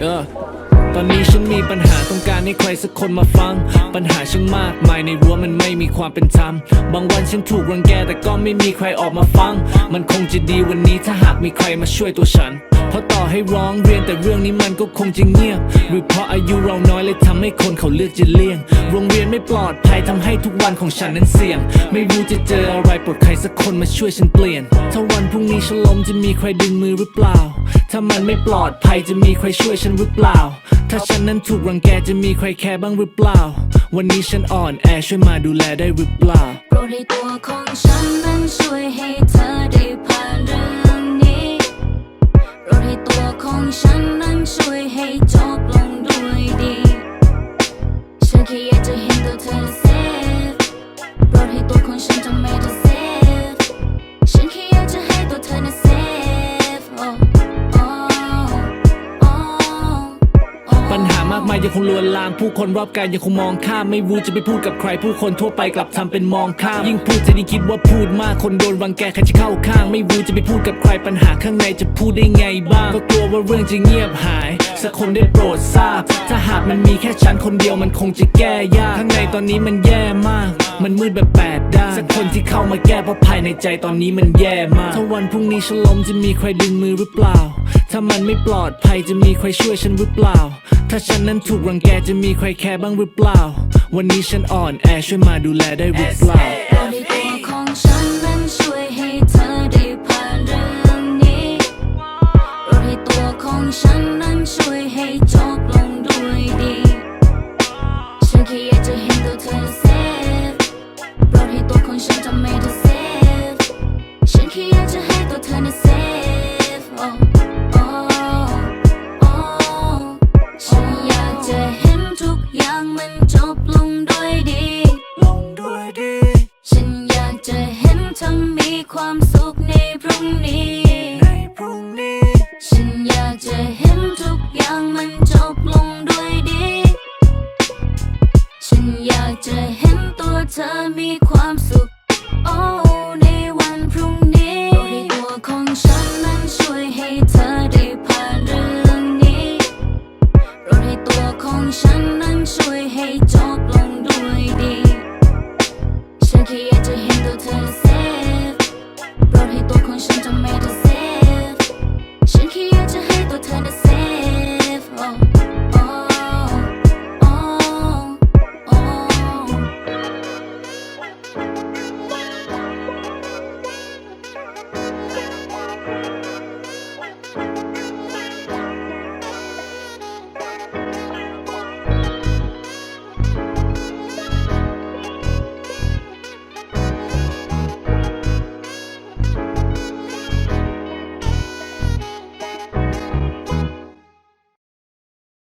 เออตอนนี้ฉันมีปัญหาต้องการให้ใครสักคนมาฟัง ปัญหาฉันมากมายในรั้วมันไม่มีความเป็นธรรม บางวันฉันถูกรังแกแต่ก็ไม่มีใครออกมาฟัง มันคงจะดีวันนี้ถ้าหากมีใครมาช่วยตัวฉัน เพราะต่อให้ร้องเรียนแต่เรื่องนี้มันก็คงจะเงียบ หรือเพราะอายุเราน้อยเลยทำให้คนเขาเลือกจะเลี่ยง โรงเรียนไม่ปลอดภัยทำให้ทุกวันของฉันนั้นเสี่ยง ไม่รู้จะเจออะไรปลดใครสักคนมาช่วยฉันเปลี่ยน ถ้าวันพรุ่งนี้ฉันล้มจะมีใครดึงมือหรือเปล่า ถ้ามันไม่ปลอดภัยจะมีใครช่วยฉันหรือเปล่า ถ้าฉันนั้นถูกรังแกจะมีใครแคร์บ้างหรือเปล่า วันนี้ฉันอ่อนแอช่วยมาดูแลได้หรือเปล่าโปรดให้ตัวของฉันนั้นช่วยให้เธอได้ผ่านเรื่อง ให้จบลงด้วยดี ฉันแค่อยากจะเห็นตัวเธอากมายยังคงลวนลามผู้คนรอบกายยังคงมองข้ามไม่รู้จะไปพูดกับใคร ผู้คนทั่วไปกลับทำเป็นมองข้ามยิ่งพูดจะยิ่งคิดว่าพูดมากคนโดนรังแกใครจะเข้าข้าง ไม่รู้จะไปพูดกับใครปัญหาข้างในจะพูดได้ไงบ้างก็กลัวว่าเรื่องจะเงียบหาย สักคนได้โปรดทราบ ถ้าหากมันมีแค่ฉันคนเดียวมันคงจะแก้ยากข้างในตอนนี้มันแย่มาก มันมืดแบบแปดด้านสักคนที่เข้ามาแก้เพราะภายในใจตอนนี้มันแย่มากถ้าวันพรุ่งนี้ฉันล้มจะมีใครดึงมือหรือเปล่า ถ้ามันไม่ปลอดภัยจะมีใครช่วยฉันหรือเปล่า ถ้าฉันนั้นถูกรังแกจะมีใครแคร์บ้างหรือเปล่า วันนี้ฉันอ่อนแอช่วยมาดูแลได้หรือเปล่าโปรดให้ตัวของฉันนั้นช่วยให้เธอได้ผ่านเรื่องนี้โปรดให้ตัวของฉันนั้นช่วยให้จบลงด้วยดี ฉันแค่อยากจะเห็นตัวเธอเซฟโปรดให้ตัวของฉันทำให้ ความสุขในพรุ่งนี้ ในพรุ่งนี้ ฉันอยากจะเห็นทุกอย่างมันจบลงด้วยดี ฉันอยากจะเห็นตัวเธอมีความสุข โอ้ ในวันพรุ่งนี้ตัวของฉันนั้นช่วยให้เธอได้ผ่านเรื่องนี้โรดให้ตัวของฉันนั้นช่วยให้จบลงด้วยดี ฉันแค่อยากจะเห็นตัวเธอเซ ตัวของฉันจะไม่ได้เซฟฉันแค่อยากจะให้ตัวเธอได้เซฟ